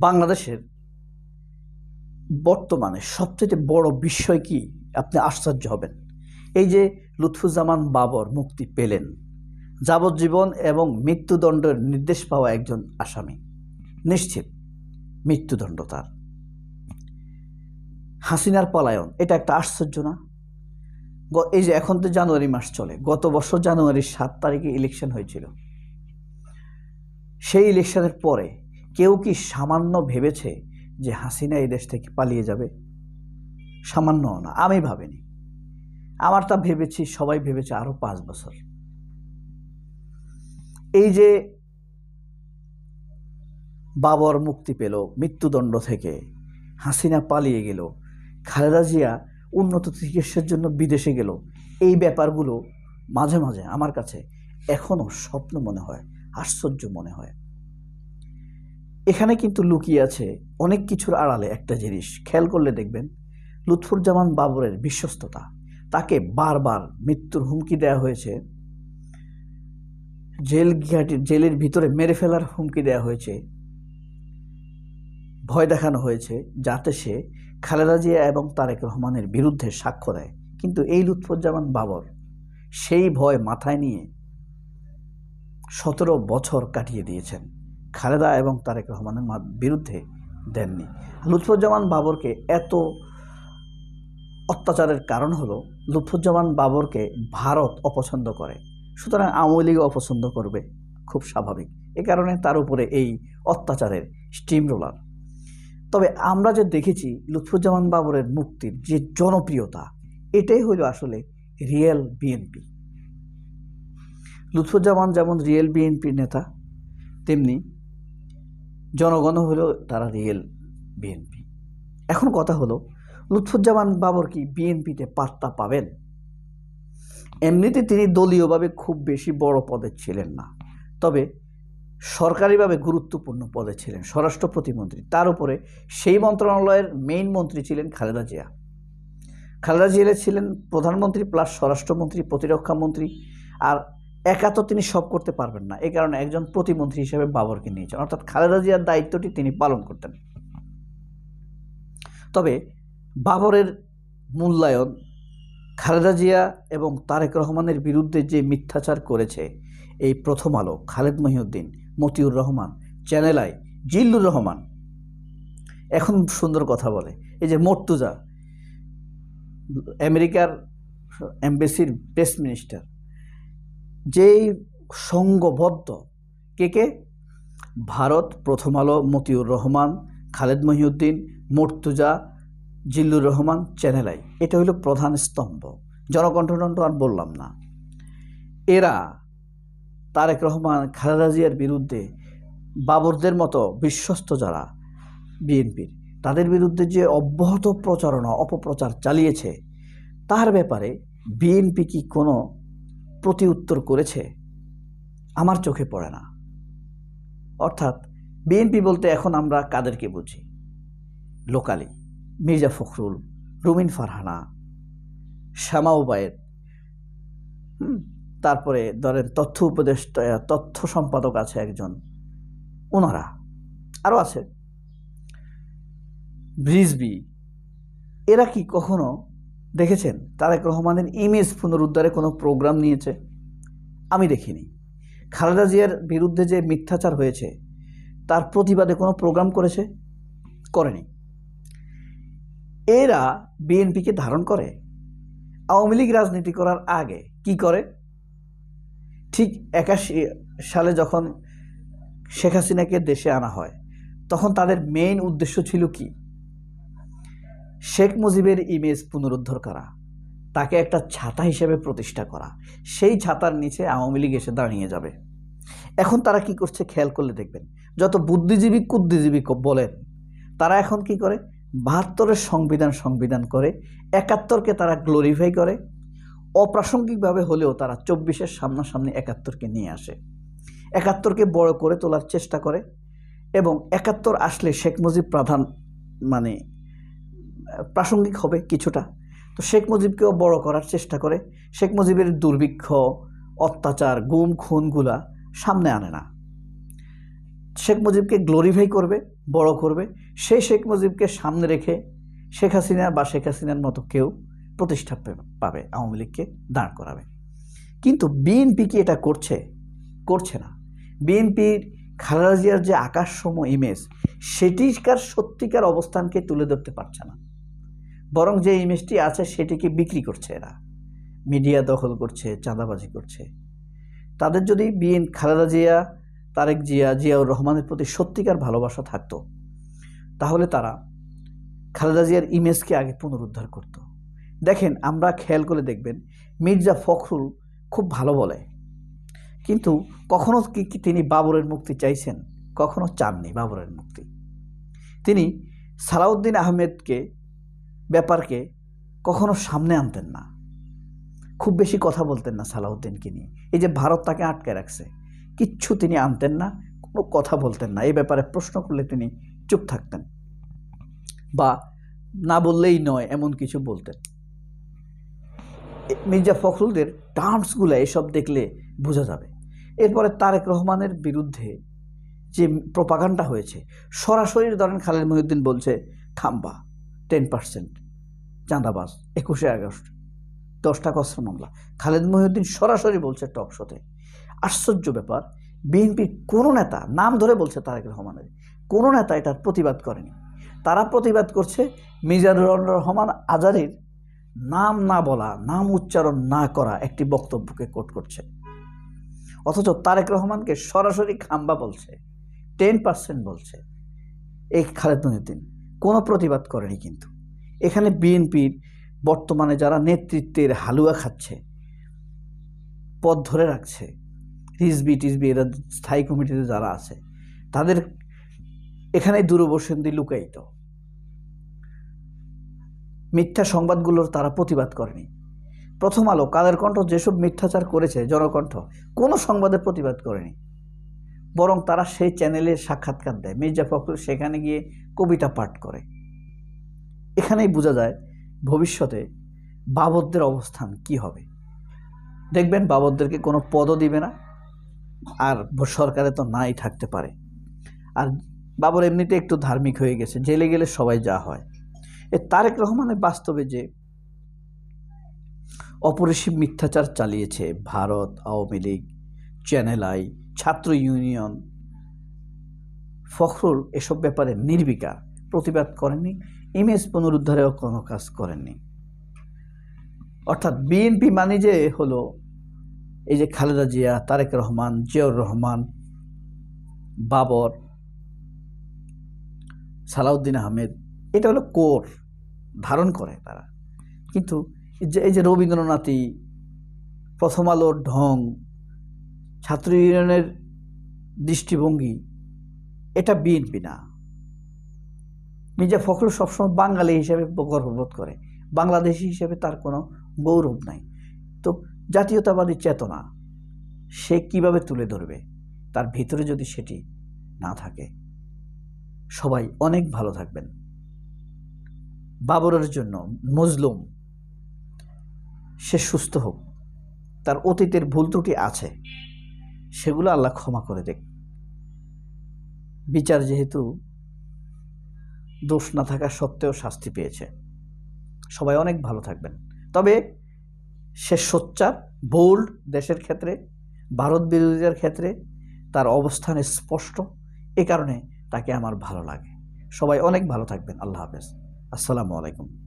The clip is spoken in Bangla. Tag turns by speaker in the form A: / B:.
A: বাংলাদেশের বর্তমানে সবচেয়ে বড় বিষয় কি? আপনি আশ্চর্য হবেন। এই যে লুৎফুজ্জামান বাবর মুক্তি পেলেন, যাবজ্জীবন এবং মৃত্যুদণ্ডের নির্দেশ পাওয়া একজন আসামি। নিশ্চিত মৃত্যুদণ্ড তার। হাসিনার পলায়ন, এটা একটা আশ্চর্য না? এই যে এখন তো জানুয়ারি মাস চলে, গত বছর জানুয়ারির সাত তারিখে ইলেকশন হয়েছিল। সেই ইলেকশনের পরে কেউ কি সামান্য ভেবেছে যে হাসিনা এই দেশ থেকে পালিয়ে যাবে? সামান্য না, আমি ভাবিনি। আমার তা ভেবেছি, সবাই ভেবেছে আরও পাঁচ বছর। এই যে বাবর মুক্তি পেল, মৃত্যুদণ্ড থেকে, হাসিনা পালিয়ে গেল, খালেদা জিয়া উন্নত চিকিৎসার জন্য বিদেশে গেল, এই ব্যাপারগুলো মাঝে মাঝে আমার কাছে এখনও স্বপ্ন মনে হয়, আশ্চর্য মনে হয়। এখানে কিন্তু লুকিয়ে আছে অনেক কিছুর আড়ালে একটা জিনিস। খেয়াল করলে দেখবেন, লুৎফুজ্জামান বাবরের বিশ্বস্ততা। তাকে বারবার মৃত্যুর হুমকি দেওয়া হয়েছে। জেল ঘাটি জেলের ভিতরে মেরে ফেলার হুমকি দেওয়া হয়েছে। ভয় দেখানো হয়েছে যাতে সে খালেদা জিয়া এবং তারেক রহমানের বিরুদ্ধে সাক্ষ্য দেয়। কিন্তু এই লুৎফুজ্জামান বাবর সেই ভয় মাথায় নিয়ে সতেরো বছর কাটিয়ে দিয়েছেন। খালেদা এবং তারেক রহমানের বিরুদ্ধে দেননি। লুৎফুজ্জামান বাবরকে এত অত্যাচারের কারণ হলো, লুৎফুজ্জামান বাবরকে ভারত অপছন্দ করে। সুতরাং আওয়ামী লীগ অপছন্দ করবে, খুব স্বাভাবিক। এ কারণে তার উপরে এই অত্যাচারের স্টিম রোলার তবে আমরা যে দেখেছি লুৎফুজ্জামান বাবরের মুক্তির যে জনপ্রিয়তা, এটাই হলো আসলে রিয়েল বিএনপি লুৎফুজ্জামান যেমন রিয়েল বিএনপির নেতা, তেমনি জনগণ হলো তারা রিয়েল বিএনপি এখন কথা হলো, লুৎফুজ্জামান বাবর কি বিএনপিতে পাত্তা পাবেন? এমনিতে তিনি দলীয়ভাবে খুব বেশি বড় পদে ছিলেন না, তবে সরকারিভাবে গুরুত্বপূর্ণ পদে ছিলেন স্বরাষ্ট্র প্রতিমন্ত্রী। তার উপরে সেই মন্ত্রণালয়ের মেইন মন্ত্রী ছিলেন খালেদা জিয়া। খালেদা জিয়া ছিলেন প্রধানমন্ত্রী প্লাস স্বরাষ্ট্রমন্ত্রী প্রতিরক্ষা মন্ত্রী আর একা তো তিনি সব করতে পারবেন না। এই কারণে একজন প্রতিমন্ত্রী হিসেবে বাবরকে নিয়েছেন অর্থাৎ খালেদা জিয়ার দায়িত্বটি তিনি পালন করতেন। তবে বাবরের মূল্যায়ন খালেদা জিয়া এবং তারেক রহমানের বিরুদ্ধে যে মিথ্যাচার করেছে, এই প্রথম আলো খালেদ মহিউদ্দিন, মতিউর রহমান, চ্যানেল আই, জিল্লুর রহমান, এখন সুন্দর কথা বলে। এই যে মর্তুজা, আমেরিকার এমবেসির প্রেস মিনিস্টার যেই সঙ্গবদ্ধ। কে কে? Bharat, Prothom Alo, Motiur Rahman, Khaled Mohiuddin, Mortuza, Zillur Rahman, channel I. এটা হলো প্রধান স্তম্ভ। জনকণ্ঠটণ্ঠ আর বললাম না। এরা তারেক রহমান, খালেদা জিয়ার বিরুদ্ধে বাবরদের মতো বিশ্বস্ত যারা বিএনপির, তাদের বিরুদ্ধে যে অব্যাহত প্রচারণা, অপপ্রচার চালিয়েছে, তার ব্যাপারে বিএনপি কি কোনো প্রতি উত্তর করেছে, আমার চোখে পড়ে না। অর্থাৎ, বিএনপি বলতে এখন আমরা কাদেরকে বুঝি? লোকালি মির্জা ফখরুল, রুমিন ফারহানা, শ্যামা উবায়েদ তারপরে ধরেন তথ্য উপদেষ্টা, তথ্য সম্পাদক আছে একজন ওনারা আরও আছে। ব্রিজবি, এরা কি কখনো দেখেছেন? তারেক রহমানের ইমেজ পুনরুদ্ধারে কোনো প্রোগ্রাম নিয়েছে? আমি দেখিনি। খালেদা জিয়ার বিরুদ্ধে যে মিথ্যাচার হয়েছে, তার প্রতিবাদে কোনো প্রোগ্রাম করেছে? করেনি। এরা বিএনপিকে ধারণ করে। আওয়ামী লীগ রাজনীতি করার আগে কি করে? ঠিক একাশি সালে যখন শেখ হাসিনাকে দেশে আনা হয়, তখন তাদের মেইন উদ্দেশ্য ছিল কি? শেখ মুজিবের ইমেজ পুনরুদ্ধার করা, তাকে একটা ছাতা হিসেবে প্রতিষ্ঠা করা, সেই ছাতার নিচে আওয়ামী লীগ এসে দাঁড়িয়ে যাবে। এখন তারা কি করছে খেয়াল করলে দেখবেন, যত বুদ্ধিজীবী কুদ্ধিজীবী বলেন, তারা এখন কি করে? বাহাত্তরের সংবিধান সংবিধান করে, একাত্তরকে তারা গ্লোরিফাই করে, অপ্রাসঙ্গিকভাবে হলেও তারা চব্বিশের সামনাসামনি একাত্তরকে নিয়ে আসে। একাত্তরকে বড় করে তোলার চেষ্টা করে এবং একাত্তর আসলে শেখ মুজিব প্রধান মানে প্রাসঙ্গিক হবে কিছুটা। তো শেখ মুজিবকেও বড় করার চেষ্টা করে। শেখ মুজিবের দুর্ভিক্ষ, অত্যাচার, গুম, খুনগুলা সামনে আনে না। শেখ মুজিবকে গ্লোরিফাই করবে, বড় করবে। সেই শেখ মুজিবকে সামনে রেখে শেখ হাসিনা বা শেখ হাসিনার মতো কেউ প্রতিষ্ঠা পাবে, আওয়ামী লীগকে দাঁড় করাবে। কিন্তু বিএনপি কি এটা করছে করছে না। বিএনপির খালেদা জিয়ার যে আকাশসম ইমেজ সেটিকার সত্যিকার অবস্থানকে তুলে ধরতে পারছে না। বরং যে ইমেজটি আছে সেটিকে বিক্রি করছে এরা। মিডিয়া দখল করছে, চাঁদাবাজি করছে। তাদের যদি বিএন খালেদা জিয়া, তারেক জিয়া, জিয়াউর রহমানের প্রতি সত্যিকার ভালোবাসা থাকতো, তাহলে তারা খালেদা জিয়ার ইমেজকে আগে পুনরুদ্ধার করত। দেখেন, আমরা খেয়াল করে দেখবেন, মির্জা ফখরুল খুব ভালো বলে। কিন্তু কখনো কি তিনি বাবরের মুক্তি চাইছেন? কখনো চাননি বাবরের মুক্তি। তিনি সালাউদ্দিন আহমেদকে ব্যাপারকে কখনো সামনে আনতেন না। খুব বেশি কথা বলতেন না সালাউদ্দিনকে নিয়ে। এই যে ভারত তাকে আটকে রাখছে, কিচ্ছু তিনি আনতেন না, কোনো কথা বলতেন না। এই ব্যাপারে প্রশ্ন করলে তিনি চুপ থাকতেন বা না বললেই নয় এমন কিছু বলতেন। মির্জা ফখরুলদের টার্মসগুলো এসব দেখলে বোঝা যাবে। এরপরে তারেক রহমানের বিরুদ্ধে যে প্রপাগান্ডা হয়েছে, সরাসরি ধরেন খালেদ মহিউদ্দিন বলছে খাম্বা টেন পার্সেন্ট চাঁদাবাজ, একুশে আগস্ট। দশটা কস্ত্র মামলা। খালেদ মহিউদ্দিন সরাসরি বলছে টক শোতে। আশ্চর্য ব্যাপার, বিএনপির কোনো নেতা নাম ধরে বলছে তারেক রহমানের। কোনো নেতা এটার প্রতিবাদ করেনি। তারা প্রতিবাদ করছে মিজানুর রহমান আজারির নাম না বলা, নাম উচ্চারণ না করা একটি বক্তব্যকে কোট করছে। অথচ তারেক রহমানকে সরাসরি খাম্বা বলছে টেন পার্সেন্ট বলছে। এই খালেদ মহিউদ্দিন কোনো প্রতিবাদ করেনি কিন্তু। এখানে বিএনপির বর্তমানে যারা নেতৃত্বের হালুয়া খাচ্ছে, পথ ধরে রাখছে, রিজবি টিজবি এরা স্থায়ী কমিটিতে যারা আছে, তাদের এখানে দূরবর্ষন্দি লুকায়িত। মিথ্যা সংবাদগুলোর তারা প্রতিবাদ করেনি। প্রথম আলো কালের কণ্ঠ? যেসব মিথ্যাচার করেছে জনকণ্ঠ, কোনো সংবাদের প্রতিবাদ করেনি। বরং তারা সেই চ্যানেলে সাক্ষাৎকার দেয়। মির্জা ফখরুল সেখানে গিয়ে কবিতা পাঠ করে। এখানেই বোঝা যায় ভবিষ্যতে বাবরদের অবস্থান কি হবে। দেখবেন বাবরদেরকে কোনো পদও দিবে না, আর সরকারে তো নাই থাকতে পারে। আর বাবর এমনিতে একটু ধার্মিক হয়ে গেছে, জেলে গেলে সবাই যা হয়। এ তারেক রহমানের বাস্তবে যে অপরিসীম মিথ্যাচার চালিয়েছে ভারত আওয়ামী লীগ চ্যানেল আই ছাত্র ইউনিয়ন। ফখরুল এসব ব্যাপারে নির্বিকার, প্রতিবাদ করেননি ইমেজ পুনরুদ্ধারেও কোনো কাজ করেননি। অর্থাৎ বিএনপি মানে যে হলো এই যে খালেদা জিয়া, তারেক রহমান, জিয়াউর রহমান, বাবর, সালাউদ্দিন আহমেদ, এটা হলো কোর, ধারণ করে তারা। কিন্তু এই যে রবীন্দ্রনাথই প্রথম আলোর ঢং ছাত্র ইউনিয়নের দৃষ্টিভঙ্গি, এটা বিএনপি না। মির্জা ফখরুল সবসময় বাঙালি হিসেবে গর্ববোধ করে। বাংলাদেশি হিসেবে তার কোনো গৌরব নাই। তো জাতীয়তাবাদী চেতনা, সে কীভাবে তুলে ধরবে? তার ভিতরে যদি সেটি না থাকে, সবাই অনেক ভালো থাকবেন। বাবরের জন্য মজলুম, সে সুস্থ হোক। তার অতীতের ভুল ত্রুটি আছে। সেগুলো আল্লাহ ক্ষমা করে দেখ। বিচার যেহেতু দোষ না থাকা সত্ত্বেও শাস্তি পেয়েছে। সবাই অনেক ভালো থাকবেন। তবে সে সোচ্চার বোল্ড দেশের ক্ষেত্রে, ভারত বিরোধীদের ক্ষেত্রে তার অবস্থান স্পষ্ট। এ কারণে তাকে আমার ভালো লাগে। সবাই অনেক ভালো থাকবেন। আল্লাহ হাফেজ। আসসালামু আলাইকুম।